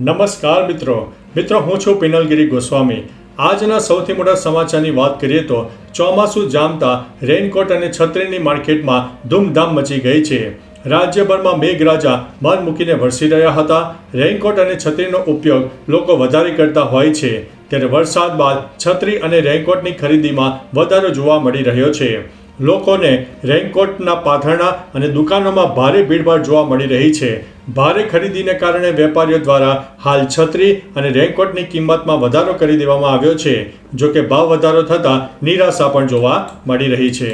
નમસ્કાર મિત્રો. મિત્રો, હું છું પિનલગીરી ગોસ્વામી. આજના સૌથી મોટા સમાચારની વાત કરીએ તો ચોમાસું જામતા રેઇનકોટ અને છત્રીની માર્કેટમાં ધૂમધામ મચી ગઈ છે. રાજ્યભરમાં મેઘરાજા મન મૂકીને વરસી રહ્યા હતા. રેઇનકોટ અને છત્રીનો ઉપયોગ લોકો વધારે કરતા હોય છે. ત્યારે વરસાદ બાદ છત્રી અને રેઇનકોટની ખરીદીમાં વધારો જોવા મળી રહ્યો છે. લોકોને રેઇનકોટના પાથરણા અને દુકાનોમાં ભારે ભીડભાડ જોવા મળી રહી છે. ભારે ખરીદીને કારણે વેપારીઓ દ્વારા હાલ છત્રી અને રેઇનકોટની કિંમતમાં વધારો કરી દેવામાં આવ્યો છે, જો કે ભાવ વધારો થતાં નિરાશા પણ જોવા મળી રહી છે.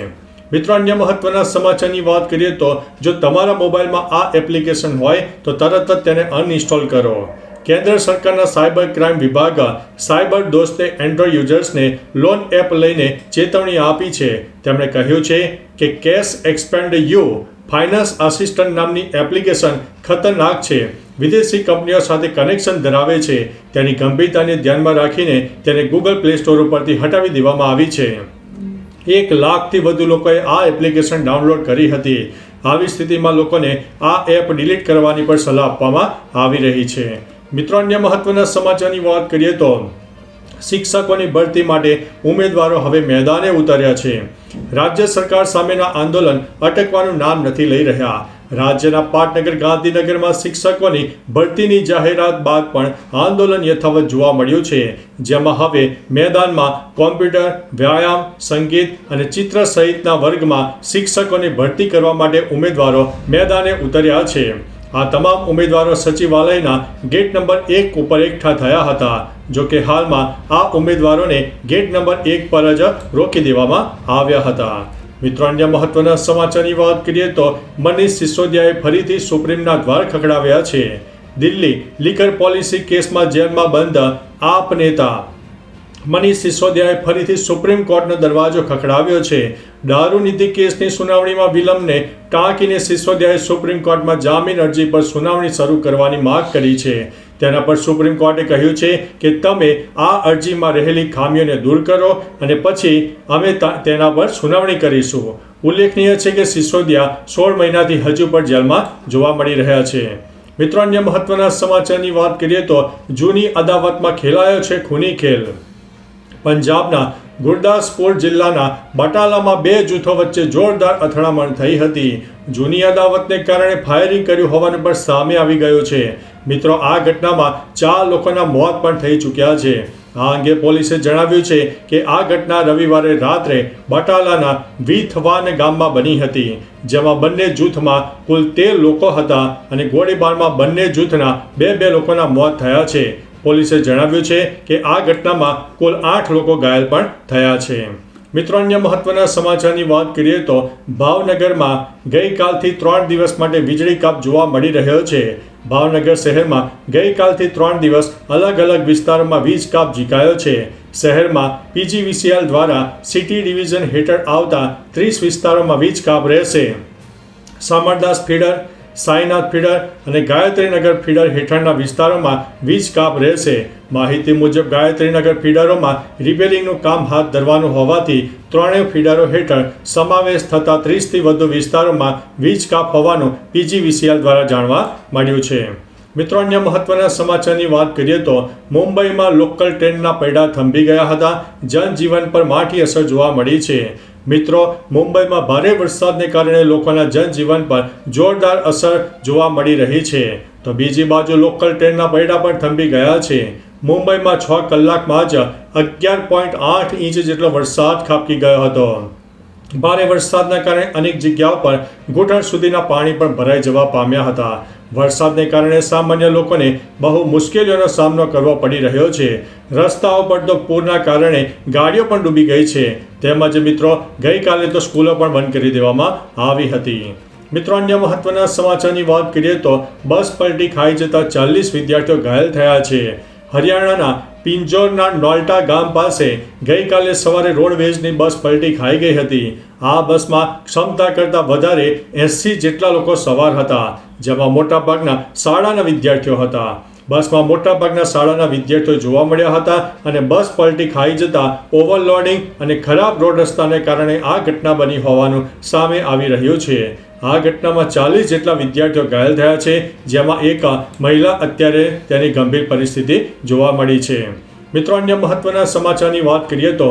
મિત્રો, અન્ય મહત્વના સમાચારની વાત કરીએ તો જો તમારા મોબાઈલમાં આ એપ્લિકેશન હોય તો તરત જ તેને અનઇન્સ્ટોલ કરો. કેન્દ્ર સરકારના સાયબર ક્રાઇમ વિભાગ, સાયબર દોસ્તે એન્ડ્રોઇડ યુઝર્સને લોન એપ લઈને ચેતવણી આપી છે. તેમણે કહ્યું છે કે cash expand U finance assistant નામની એપ્લિકેશન ખતરનાક છે. વિદેશી કંપનીઓ સાથે કનેક્શન ધરાવે છે. તેની ગંભીરતાને ધ્યાનમાં રાખીને તેને ગૂગલ પ્લે સ્ટોર ઉપરથી હટાવી દેવામાં આવી છે. એક લાખથી વધુ લોકોએ આ એપ્લિકેશન ડાઉનલોડ કરી હતી. આવી સ્થિતિમાં લોકોને આ એપ ડિલીટ કરવાની પણ સલાહ આપવામાં આવી રહી છે. મિત્રો, અન્ય મહત્વના સમાચારની વાત કરીએ તો શિક્ષકોની ભરતી માટે ઉમેદવારો હવે મેદાને ઉતર્યા છે. રાજ્ય સરકાર સામેના આંદોલન અટકવાનું નામ નથી લઈ રહ્યા. રાજ્યના પાટનગર, ગાંધીનગરમાં શિક્ષકોની ભરતીની જાહેરાત બાદ પણ આંદોલન યથાવત જોવા મળ્યું છે. જેમાં હવે મેદાનમાં કોમ્પ્યુટર, વ્યાયામ, સંગીત અને ચિત્ર સહિતના વર્ગમાં શિક્ષકોની ભરતી કરવા માટે ઉમેદવારો મેદાને ઉતર્યા છે. આ તમામ ઉમેદવારો સચિવાલયના ગેટ નંબર એક ઉપર એકઠા થયા હતા, જો કે હાલમાં આ ઉમેદવારોને ગેટ નંબર એક પર જ રોકી દેવામાં આવ્યા હતા. મિત્રો, અન્ય મહત્વના સમાચારની વાત કરીએ તો મનીષ સિસોદિયાએ ફરીથી સુપ્રીમના દ્વાર ખખડાવ્યા છે. દિલ્હી લીકર પોલિસી કેસમાં જેલમાં બંધ આપ નેતા મનીષ સિસોદિયાએ ફરીથી સુપ્રીમ કોર્ટનો દરવાજો ખખડાવ્યો છે. દારૂ નીતિ કેસની સુનાવણીમાં વિલંબને ટાંકીને સિસોદિયાએ સુપ્રીમ કોર્ટમાં જામીન અરજી પર સુનાવણી શરૂ કરવાની માંગ કરી છે. તેના પર સુપ્રીમ કોર્ટે કહ્યું છે કે તમે આ અરજીમાં રહેલી ખામીઓને દૂર કરો અને પછી અમે તેના પર સુનાવણી કરીશું. ઉલ્લેખનીય છે કે સિસોદિયા સોળ મહિનાથી હજુ પણ જેલમાં જોવા મળી રહ્યા છે. મિત્રો, અન્ય મહત્વના સમાચારની વાત કરીએ તો જૂની અદાવતમાં ખેલાયો છે ખૂની ખેલ. પંજાબના ગુરદાસપુર જિલ્લાના બટાલામાં બે જૂથો વચ્ચે જોરદાર અથડામણ થઈ હતી. જૂની અદાવતને કારણે ફાયરિંગ કર્યું હોવાનું પણ સામે આવી ગયું છે. મિત્રો, આ ઘટનામાં ચાર લોકોના મોત પણ થઈ ચૂક્યા છે. આ અંગે પોલીસે જણાવ્યું છે કે આ ઘટના રવિવારે રાત્રે બટાલાના વીથવાન ગામમાં બની હતી, જેમાં બંને જૂથમાં કુલ તેર લોકો હતા અને ગોળીબારમાં બંને જૂથના બે બે લોકોના મોત થયા છે. પોલીસે જણાવ્યું છે કે આ ઘટનામાં કુલ આઠ લોકો ઘાયલ પણ થયા છે. મિત્રો, અન્ય મહત્વના સમાચારની વાત કરીએ તો ભાવનગરમાં ગઈકાલથી ત્રણ દિવસ માટે વીજળી કાપ જોવા મળી રહ્યો છે. ભાવનગર શહેરમાં ગઈકાલથી ત્રણ દિવસ અલગ અલગ વિસ્તારોમાં વીજ કાપ ઝીકાયો છે. શહેરમાં પીજીવીસીએલ દ્વારા સિટી ડિવિઝન હેઠળ આવતા ત્રીસ વિસ્તારોમાં વીજ કાપ રહેશે. સામરદાસ ફીડર સાઈનાથ ફીડર અને ગાયત્રીનગર ફીડર હેઠળના વિસ્તારોમાં વીજ કાપ રહેશે. માહિતી મુજબ ગાયત્રીનગર ફીડરોમાં રિપેરિંગનું કામ હાથ ધરવાનું હોવાથી ત્રણેય ફીડરો હેઠળ સમાવેશ થતા ત્રીસથી વધુ વિસ્તારોમાં વીજ કાપ હોવાનું પીજીવીસીએલ દ્વારા જાણવા મળ્યું છે. મિત્રો, અન્ય મહત્વના સમાચારની વાત કરીએ તો મુંબઈમાં લોકલ ટ્રેનના પૈડા થંભી ગયા હતા. જનજીવન પર માઠી અસર જોવા મળી છે. મિત્રો, મુંબઈમાં ભારે વરસાદને કારણે લોકોના જનજીવન પર જોરદાર અસર જોવા મળી રહી છે. તો બીજી બાજુ લોકલ ટ્રેનના પૈડા પણ થંભી ગયા છે. મુંબઈમાં છ કલાકમાં જ અગિયાર પોઈન્ટ આઠ ઇંચ જેટલો વરસાદ ખાબકી ગયો હતો. ભારે વરસાદના કારણે અનેક જગ્યાઓ પર ઘૂંટણ સુધીના પાણી પણ ભરાઈ જવા પામ્યા હતા. વરસાદને કારણે સામાન્ય લોકોને બહુ મુશ્કેલીઓનો સામનો કરવો પડી રહ્યો છે. રસ્તાઓ પર તો પૂરના કારણે ગાડીઓ પણ ડૂબી ગઈ છે. તેમજ મિત્રો, ગઈકાલે તો સ્કૂલો પણ બંધ કરી દેવામાં આવી હતી. મિત્રો, અન્ય મહત્વના સમાચારની વાત કરીએ તો બસ પલટી ખાઈ જતા ચાલીસ વિદ્યાર્થીઓ ઘાયલ થયા છે. હરિયાણાના પિંજોરના નોલ્ટા ગામ પાસે ગઈકાલે સવારે રોડવેઝની બસ પલટી ખાઈ ગઈ હતી. આ બસમાં ક્ષમતા કરતાં વધારે એંસી જેટલા લોકો સવાર હતા, જેમાં મોટાભાગના શાળાના વિદ્યાર્થીઓ હતા. બસમાં મોટાભાગના શાળાના વિદ્યાર્થીઓ જોવા મળ્યા હતા અને બસ પલટી ખાઈ જતા ઓવરલોડિંગ અને ખરાબ રોડ રસ્તાને કારણે આ ઘટના બની હોવાનું સામે આવી રહ્યું છે. આ ઘટનામાં ચાલીસ જેટલા વિદ્યાર્થીઓ ઘાયલ થયા છે, જેમાં એક મહિલા અત્યારે તેની ગંભીર પરિસ્થિતિ જોવા મળી છે. મિત્રો, અન્ય મહત્વના સમાચારની વાત કરીએ તો,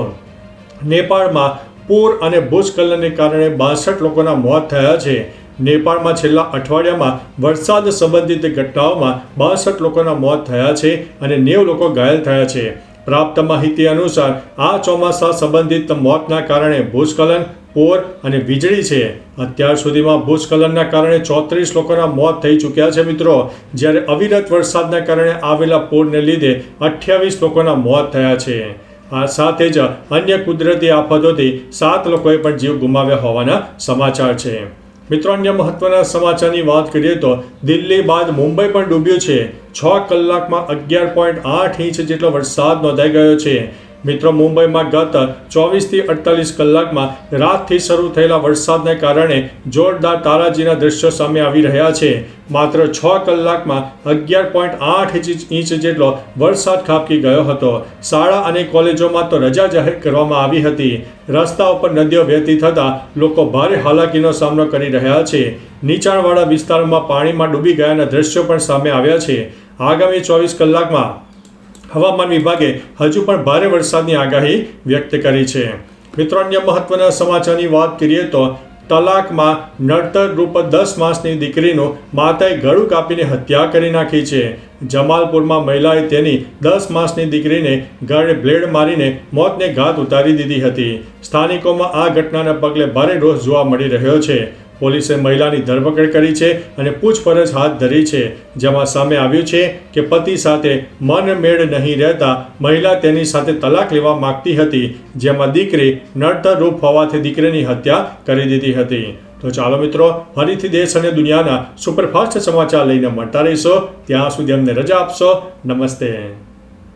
નેપાળમાં પૂર અને ભૂસ્ખલનને કારણે બાસઠ લોકોના મોત થયા છે. નેપાળમાં છેલ્લા અઠવાડિયામાં વરસાદ સંબંધિત ઘટનાઓમાં બાસઠ લોકોના મોત થયા છે અને નેવ લોકો ઘાયલ થયા છે. પ્રાપ્ત માહિતી અનુસાર, આ ચોમાસા સંબંધિત મોતના કારણે ભૂસ્ખલન, પૂર અને વીજળી છે. અત્યાર સુધીમાં ભૂસ્ખલનના કારણે ચોત્રીસ લોકોના મોત થઈ ચૂક્યા છે મિત્રો. જ્યારે અવિરત વરસાદના કારણે આવેલા પૂરને લીધે અઠ્યાવીસ લોકોના મોત થયા છે. આ સાથે જ અન્ય કુદરતી આફતોથી સાત લોકોએ પણ જીવ ગુમાવ્યા હોવાના સમાચાર છે. મિત્રો, અન્ય મહત્વના સમાચારની વાત કરીએ તો દિલ્હી બાદ મુંબઈ પણ ડૂબ્યું છે. છ કલાકમાં અગિયાર પોઈન્ટ આઠ ઇંચ જેટલો વરસાદ નોંધાઈ ગયો છે. મિત્રો, મુંબઈમાં ગત ચોવીસથી અડતાલીસ કલાકમાં રાતથી શરૂ થયેલા વરસાદને કારણે જોરદાર તારાજીના દ્રશ્યો સામે આવી રહ્યા છે. માત્ર છ કલાકમાં અગિયાર પોઈન્ટ આઠ ઇંચ જેટલો વરસાદ ખાબકી ગયો હતો. શાળા અને કોલેજોમાં તો રજા જાહેર કરવામાં આવી હતી. રસ્તા ઉપર નદીઓ વહેતી થતાં લોકો ભારે હાલાકીનો સામનો કરી રહ્યા છે. નીચાણવાળા વિસ્તારોમાં પાણીમાં ડૂબી ગયાના દ્રશ્યો પણ સામે આવ્યા છે. આગામી ચોવીસ કલાકમાં હવામાન વિભાગે હજુ પણ ભારે વરસાદની આગાહી વ્યક્ત કરી છે. મિત્રો, અન્ય મહત્વના સમાચારની વાત કરીએ તો તલાકમાં નડતર રૂપ દસ માસની દીકરીનું માતાએ ગળું કાપીને હત્યા કરી નાખી છે. જમાલપુરમાં મહિલાએ તેની દસ માસની દીકરીને ગળે બ્લેડ મારીને મોતને ઘાત ઉતારી દીધી હતી. સ્થાનિકોમાં આ ઘટનાના પગલે ભારે રોષ જોવા મળી રહ્યો છે. પોલીસે મહિલાની ધરપકડ કરી છે અને પૂછપરછ હાથ ધરી છે. જેમાં સામે આવ્યું છે કે પતિ સાથે મન મેળ નહીં રહેતા મહિલા તેની સાથે તલાક લેવા માંગતી હતી, જેમાં દીકરી નડતર રૂપ હોવાથી દીકરીની હત્યા કરી દીધી હતી. તો ચાલો મિત્રો, ફરીથી દેશ અને દુનિયાના સુપરફાસ્ટ સમાચાર લઈને મળતા રહીશો. ત્યાં સુધી અમને રજા આપશો. નમસ્તે.